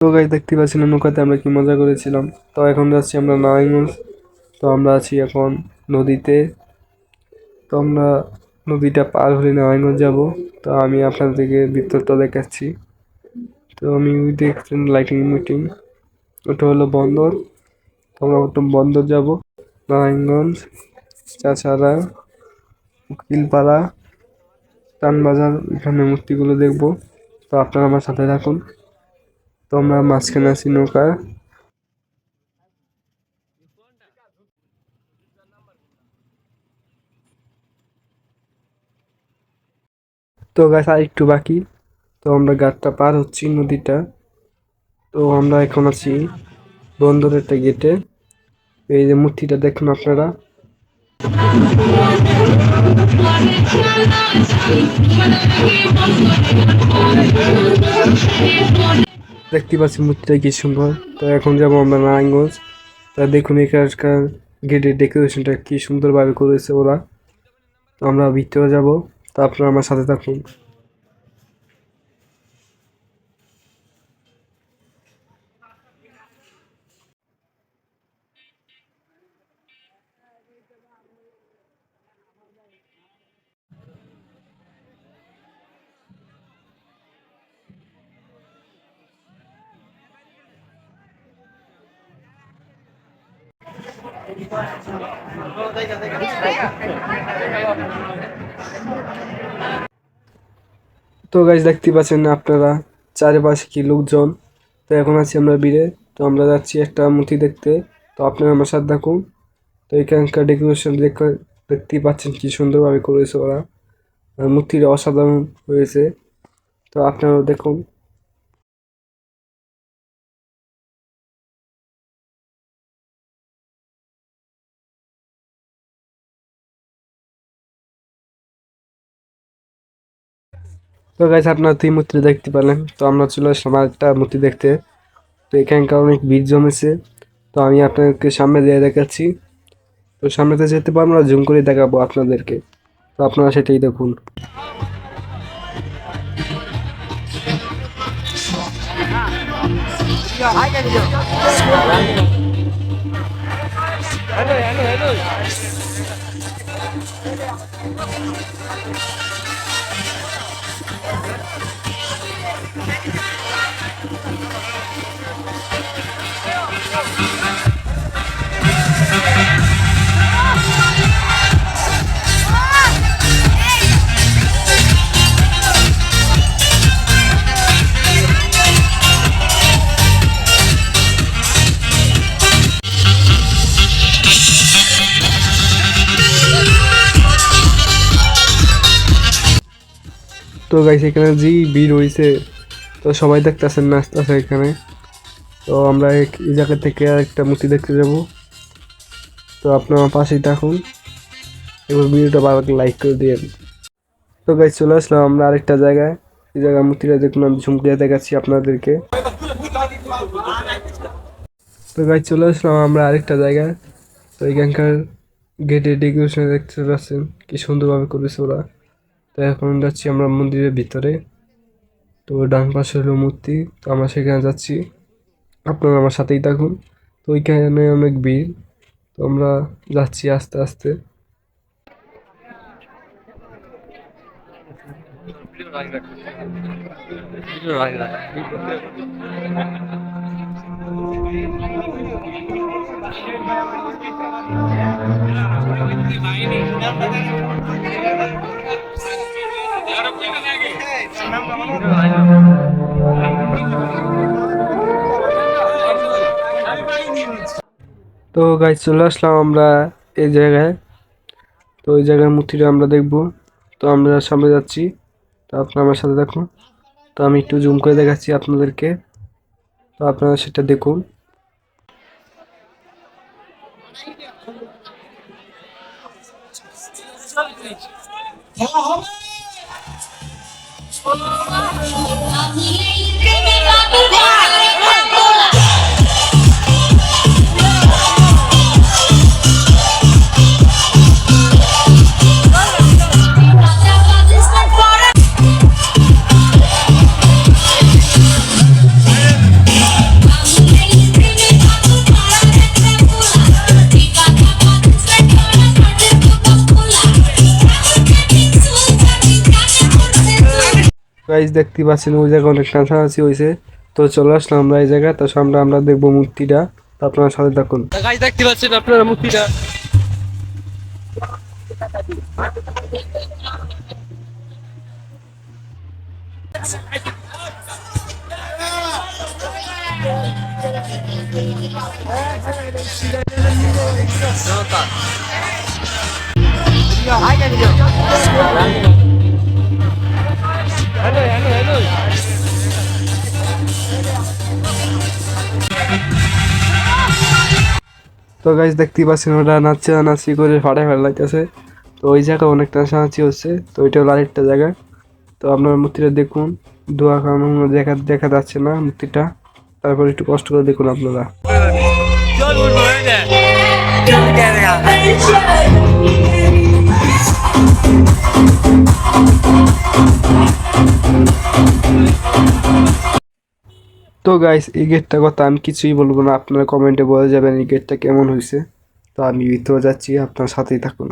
তো গাছ দেখতে পাচ্ছেন নৌকাতে আমরা কি মজা করেছিলাম। তো এখন যাচ্ছি আমরা নারায়ণগঞ্জ। তো আমরা আছি এখন নদীতে। তো আমরা নদীটা পার হলে নারায়ণগঞ্জ যাব। তো আমি আপনাদেরকে ভিতরটা দেখাচ্ছি। তো আমি ওই দেখছেন লাইটিং মিটিং ওটা হলো বন্দর। তো আমরা ওটা বন্দর যাব। নারায়ণগঞ্জ, চাচারা, উকিলপাড়া টানবাজার এখানে মূর্তিগুলো দেখব। তো আপনারা আমার সাথে থাকুন। তো আমরা মাঝখানে আছি নৌকা। তো গাছ আর একটু বাকি। তো আমরা ঘাটটা পার হচ্ছি নদীটা। তো আমরা এখন আছি বন্দরের একটা গেটে এই যে মূর্তিটা দেখুন আপনারা। দেখতে পাচ্ছি মূর্তিটা কি সুন্দর। তো এখন যাব আমরা নারায়ণগঞ্জ। তা দেখুন এখানকার গেটের ডেকোরেশনটা কি সুন্দরভাবে করেছে ওরা। আমরা ভিতরে যাব। তা আপনারা আমার সাথে থাকুন। তো গাছ দেখতে পাচ্ছেন আপনারা, চারিপাশে কি লোকজন? তো এখন আছি আমরা বীরে, তো আমরা যাচ্ছি একটা মূর্তি দেখতে। তো আপনারা আমার সাথে দেখুন তো এখানকার ডেকোরেশন দেখতেই পাচ্ছেন কি সুন্দরভাবে করেছে ওরা। মূর্তিটা অসাধারণ হয়েছে। তো আপনারাও দেখুন। তো গাইস আপনারা তুই মূর্তি দেখতে পেলেন তো আমরা চলে আসলাম একটা মূর্তি দেখতে। তো এখানকার অনেক ভিড় জমেছে। তো আমি আপনাদেরকে সামনে দিয়ে দেখাচ্ছি। তো সামনেতে যেতে পারব আমরা জুম করে দেখাবো আপনাদেরকে। তো আপনারা সেটাই দেখুন। তো গাইস এখানে যে ভিড় হয়েছে তো সবাই দেখতেছেন নাচতেছে এখানে। তো আমরা এই জায়গা থেকে একটা মূর্তি দেখতে যাব। তো আপনার পাশেই থাকুন। এবার ভিডিওটা ভালো লাইক করে দিন তো গাইস চলে আসলাম আমরা আরেকটা জায়গায়। এই জায়গায় মূর্তিটা দেখুন, আমি ঝুমকে দেখাচ্ছি আপনাদেরকে। তো গাইস চলে আসলাম আমরা আরেকটা জায়গায়। তো এখানকার গেটে ডেকোরেশন দেখতে পাচ্ছেন, কি সুন্দরভাবে করেছে ওরা। তো এখন যাচ্ছি আমরা মন্দিরের ভিতরে। তো ডান পাশে হলো মূর্তি, তো আমরা সেখানে যাচ্ছি। আপনারা আমার সাথেই থাকুন। তো ওইখানে অনেক ভিড়। তো আমরা যাচ্ছি আস্তে আস্তে। তো গাই চলে আসলাম আমরা এই জায়গায়। তো এই জায়গার মূর্তিটা আমরা দেখব। তো আমরা সামনে যাচ্ছি। তো আপনারা আমার সাথে দেখুন। তো আমি একটু জুম করে দেখাচ্ছি আপনাদেরকে। তো আপনারা সেটা দেখুন। হ্যাঁ Oh, গাইজ দেখতে পাচ্ছেন ওই জায়গায় অনেক নাচানাচি হয়েছে তো চলে আসলাম আমরা এই জায়গায়। তো সামনে আমরা দেখব মূর্তিটা। তো আপনারা সাথে থাকুন। গাইজ দেখতে পাচ্ছেন আপনারা মূর্তিটা? তো গাইজ দেখতে পাচ্ছেন ওটা নাচছে নাচি করে ফাটে ফাটে লাগতেছে তো ওই জায়গায় অনেক নাচানাচি হচ্ছে তো ওইটা হলো আরেকটা জায়গা। তো আপনার মূর্তিটা দেখুন দোয়া কারণ দেখা দেখা যাচ্ছে না মূর্তিটা। তারপর একটু কষ্ট করে দেখুন আপনারা। তো গাইস এই গেটটার কথা আমি কিছুই বলব না। আপনারা কমেন্টে বলে যাবেন এই গেটটা কেমন হয়েছে তো আমি ভিতরে যাচ্ছি আপনার সাথেই থাকুন।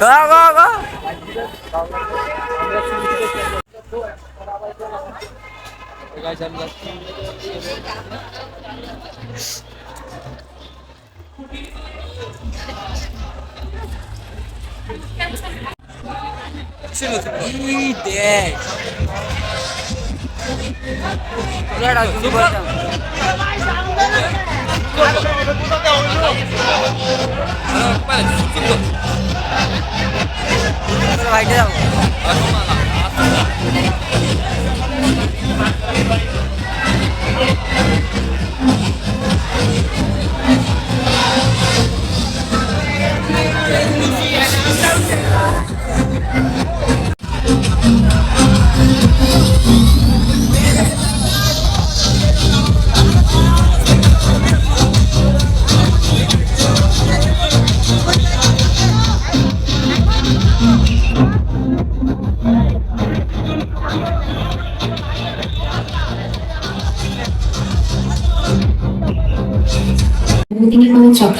কা কা কা ই দেখ এটা জুম করতাম ভাইটা যাব ハハハハ!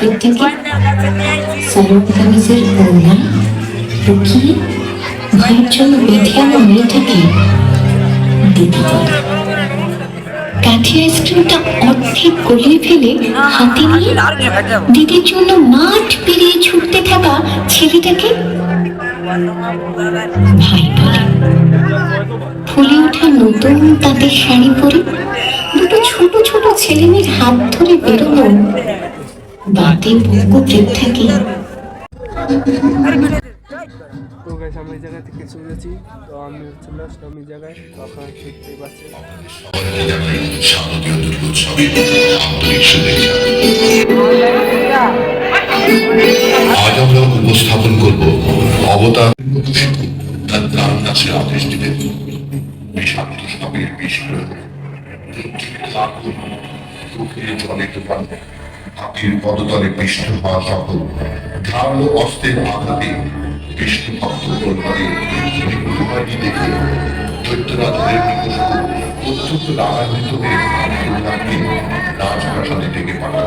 কোনো থেকে সালোয়ার কামিজের ওড়না লুকিয়ে ভাইয়ের জন্য বেঁধে আনা মেয়েটাকে দিদি কাঠি আইসক্রিমটা অর্ধেক গলিয়ে ফেলে হাতে নিয়ে দিদির জন্য মাঠ পেরিয়ে ছুটতে থাকা ছেলেটাকে ভাই বলে। ফুলে ওঠা নতুন তাঁতের শাড়ি পরে দুটো ছোট ছোট ছেলেমেয়ের হাত ধরে বেরোলো বাতে বুকু বৃদ্ধাকে তো গাইস আমি এই জায়গা থেকে চলেছি তো আমি চলে আসলাম এই জায়গায়। তো আপনারা দেখতেই পাচ্ছেন। শারদীয় দুর্গোৎসবের আন্তরিক শুভেচ্ছা আজ আমরা উপস্থাপন করব অবতার তার গান নাচে আদেশ দিলেন বিষাক্ত সাপের বিষ প্রয়োগ চোখে জলে তুফান হাতির পদতলে পিষ্ট হওয়া সকল ধারালো অস্ত্রের আঘাতে বিষ্ণু ভক্ত মৃত্যু দেখে দৈত্যরাজের নিকট অত্যন্ত রাগান্বিত হয়ে রাজপ্রাসাদে ডেকে পাঠান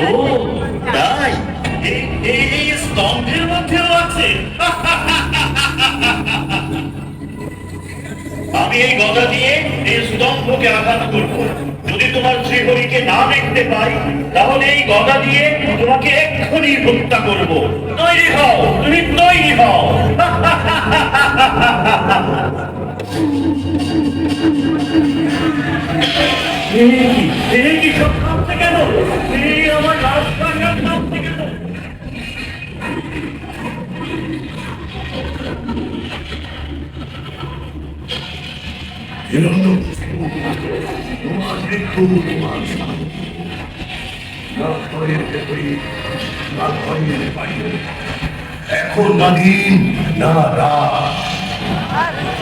ও আমি এই গদা দিয়ে এই স্তম্ভকে আঘাত করব। যদি তোমার শ্রীহরিকে না দেখতে পাই, তাহলে এই গদা দিয়ে তোমাকে এক্ষুনি হত্যা করব। তৈরি হও, তুমি তৈরি হও। রাস্তাঘাট থামছে কেন এখন না দিন না রাত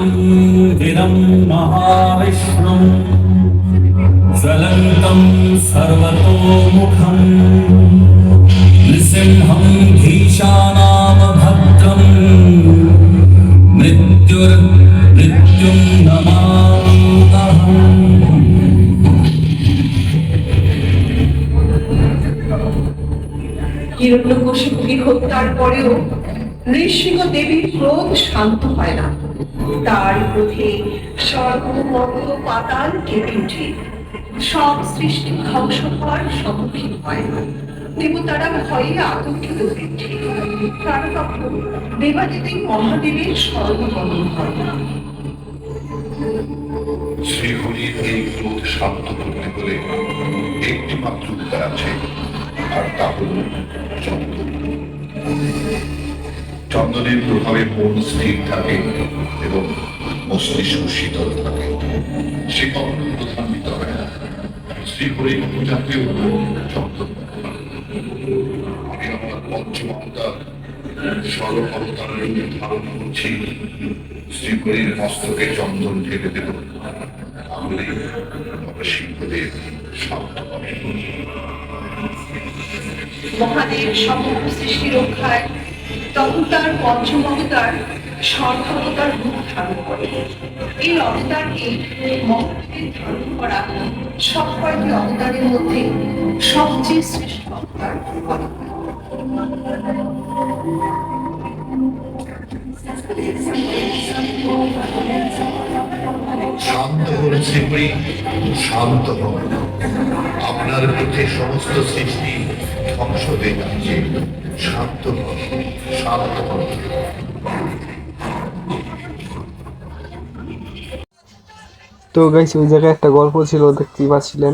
वीरं महाविष्णुं ज्वलन्तं सर्वतोमुखम् नृसिंहं भीषाणामभद्रम् मृत्युर्मृत्युं नमाम्यहम् হিরণ্যকশিপুকে হত্যার পরেও নৃসিংহ দেবীর ক্রোধ শান্ত হয় না তার ক্রোধে স্বর্গ পাতাল কেঁপে উঠে। সব সৃষ্টি ধ্বংস হওয়ার সম্মুখীন হয়। দেবতারা ভয়ে আতঙ্কিত হয়ে কারও তখন দেবাদিদেব মহাদেবের স্মরণগমন হয়। শ্রীহরির এই ক্রোধ শান্ত করতে হলে একটি মাত্র উপায় আছে, আর তা হল চন্দন চন্দনের প্রভাবে মন স্থির থাকে এবং মস্তিষ্ক শীতল থাকে। সে কখনো প্রধান্বিত হয় না। শ্রীহরির পূজাতেও চন্দন আমি আমার পঞ্চম অবতার সর্ব অবতারের ধারণ করছি। শ্রীহরির মস্তকে চন্দন ঢেলে দেব। তাহলে শান্ত মহাদেব, সমগ্র সৃষ্টি রক্ষায় তখন তার পঞ্চমতার স্বর্গ রূপ ধারণ করে এই অবতারকে মহাদেবের ধারণ করা সব কয়েকটি অবতারের মধ্যে সবচেয়ে শ্রেষ্ঠ অবতার। শান্ত হন শ্রীহরি শান্ত হন। আপনার পথে সমস্ত সৃষ্টি ধ্বংস হয়ে যাচ্ছে। শান্ত হন শান্ত হন। তো গাইছি ওই জায়গায় একটা গল্প ছিল, দেখতেই পাচ্ছিলেন।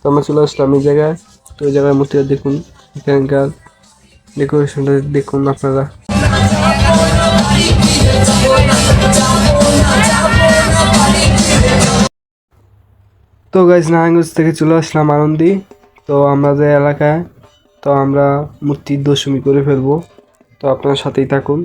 তো আমরা চলে আসলাম এই জায়গায়। তো ওই জায়গায় মূর্তিটা দেখুন, এখানকার ডেকোরেশনটা দেখুন আপনারা। তো গাইজ নারায়ণগঞ্জ থেকে চলে আসলাম আনন্দি। তো আমাদের এলাকায়, তো আমরা মূর্তির দশমী করে ফেলব। তো আপনার সাথেই থাকুন।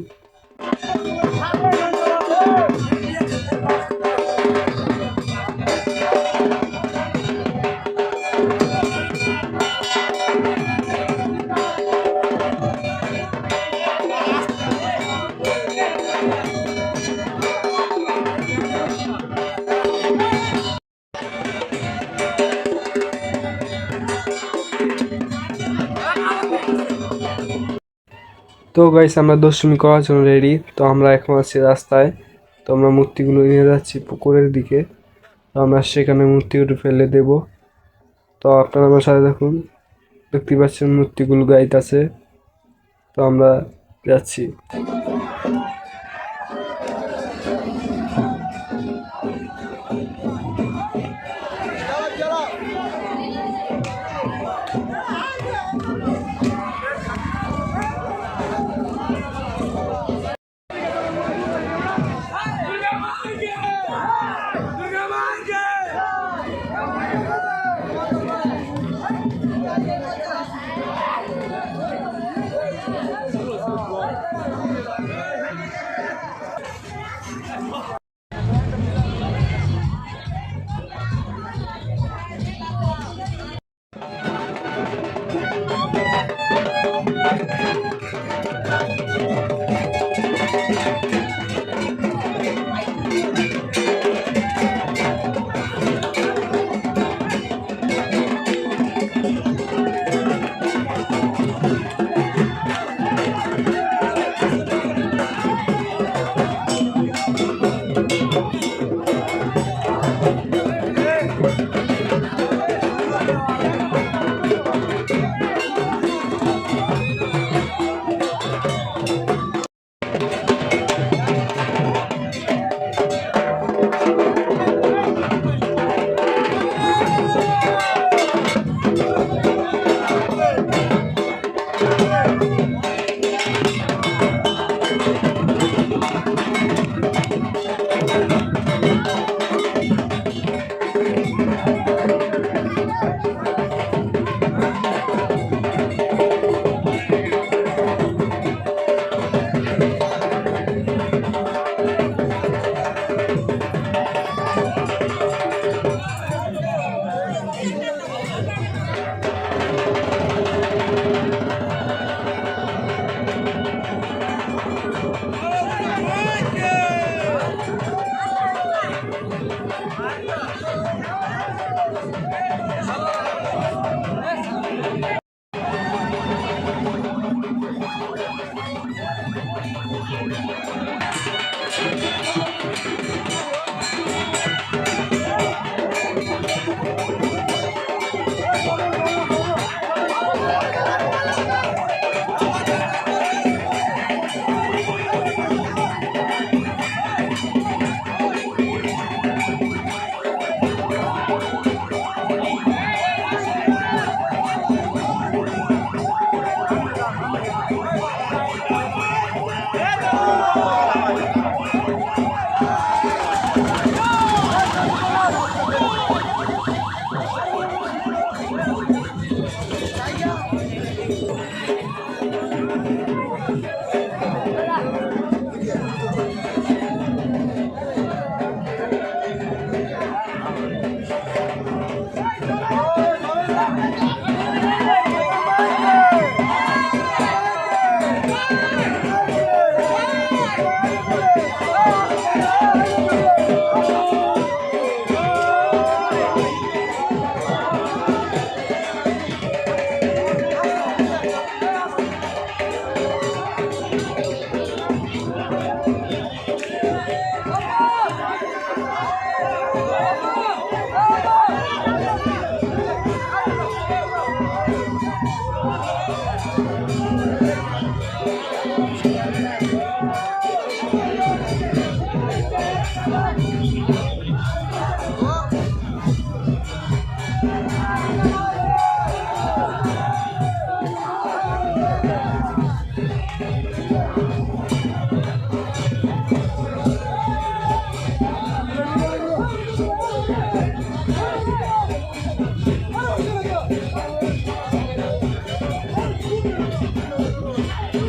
তো গাইস আমরা দশমী করার জন্য রেডি তো আমরা এখন আছি রাস্তায়। তো আমরা মূর্তিগুলো নিয়ে যাচ্ছি পুকুরের দিকে। তো আমরা সেখানে মূর্তিগুলো ফেলে দেব। তো আপনারা আমার সাথে দেখুন। দেখতে পাচ্ছেন মূর্তিগুলো গাইতেছে। তো আমরা যাচ্ছি। Oh, no. Yeah.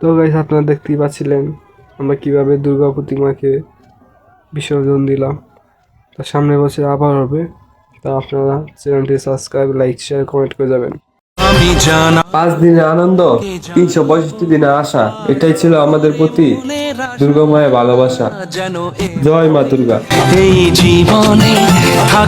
তো গাইস আপনারা দেখতেই পাচ্ছিলেন আমরা কীভাবে দুর্গা প্রতিমাকে বিসর্জন দিলাম। তো সামনের বছর আবার হবে তা আপনারা চ্যানেলটি সাবস্ক্রাইব লাইক শেয়ার কমেন্ট করে যাবেন। জানা পাঁচ দিনের আনন্দ তিনশো পঁয়ষট্টি দিনে আশা এটাই ছিল আমাদের প্রতি দুর্গা মায়ের ভালোবাসা জয় মা দুর্গা। এই জীবনে থাক